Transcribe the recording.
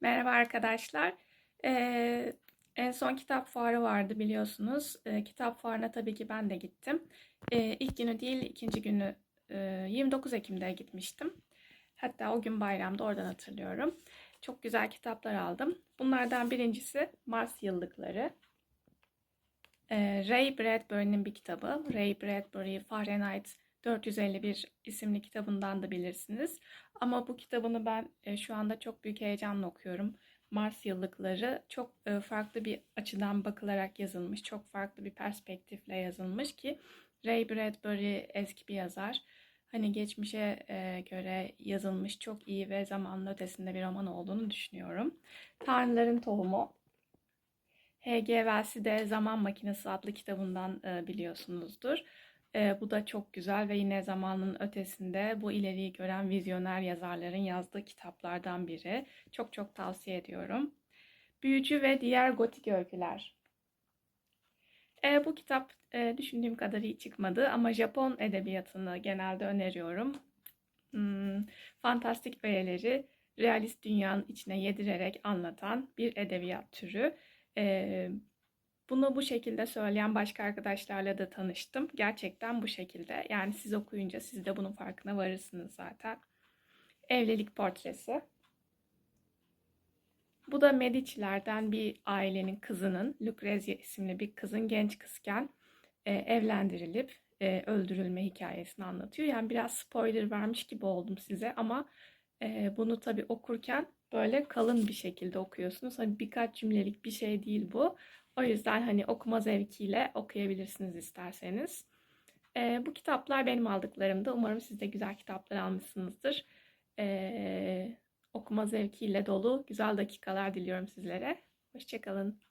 Merhaba arkadaşlar. Ee, en son kitap fuarı vardı biliyorsunuz. Ee, kitap fuarına tabii ki ben de gittim. Ee, ilk günü değil ikinci günü e, 29 Ekim'de gitmiştim. Hatta o gün bayramda oradan hatırlıyorum. Çok güzel kitaplar aldım. Bunlardan birincisi Mars Yıllıkları. Ee, Ray Bradbury'nin bir kitabı. Ray Bradbury Fahrenheit 451 isimli kitabından da bilirsiniz. Ama bu kitabını ben e, şu anda çok büyük heyecanla okuyorum. Mars yıllıkları çok e, farklı bir açıdan bakılarak yazılmış, çok farklı bir perspektifle yazılmış ki Ray Bradbury eski bir yazar. Hani geçmişe e, göre yazılmış çok iyi ve zamanın ötesinde bir roman olduğunu düşünüyorum. Tanrıların Tohumu. H.G. Wells'i de Zaman Makinesi adlı kitabından biliyorsunuzdur. E, bu da çok güzel ve yine zamanın ötesinde bu ileriyi gören vizyoner yazarların yazdığı kitaplardan biri. Çok çok tavsiye ediyorum. Büyücü ve Diğer Gotik Öyküler. E, bu kitap e, düşündüğüm kadar iyi çıkmadı ama Japon edebiyatını genelde öneriyorum. Hmm, fantastik öğeleri realist dünyanın içine yedirerek anlatan bir edebiyat türü. E, bunu bu şekilde söyleyen başka arkadaşlarla da tanıştım. Gerçekten bu şekilde. Yani siz okuyunca siz de bunun farkına varırsınız zaten. Evlilik portresi. Bu da Medici'lerden bir ailenin kızının, Lucrezia isimli bir kızın genç kızken e, evlendirilip e, öldürülme hikayesini anlatıyor. Yani biraz spoiler vermiş gibi oldum size ama e, bunu tabii okurken böyle kalın bir şekilde okuyorsunuz. Hani birkaç cümlelik bir şey değil bu. O yüzden hani okuma zevkiyle okuyabilirsiniz isterseniz. E, bu kitaplar benim aldıklarımdı. Umarım siz de güzel kitaplar almışsınızdır. E, okuma zevkiyle dolu güzel dakikalar diliyorum sizlere. Hoşçakalın.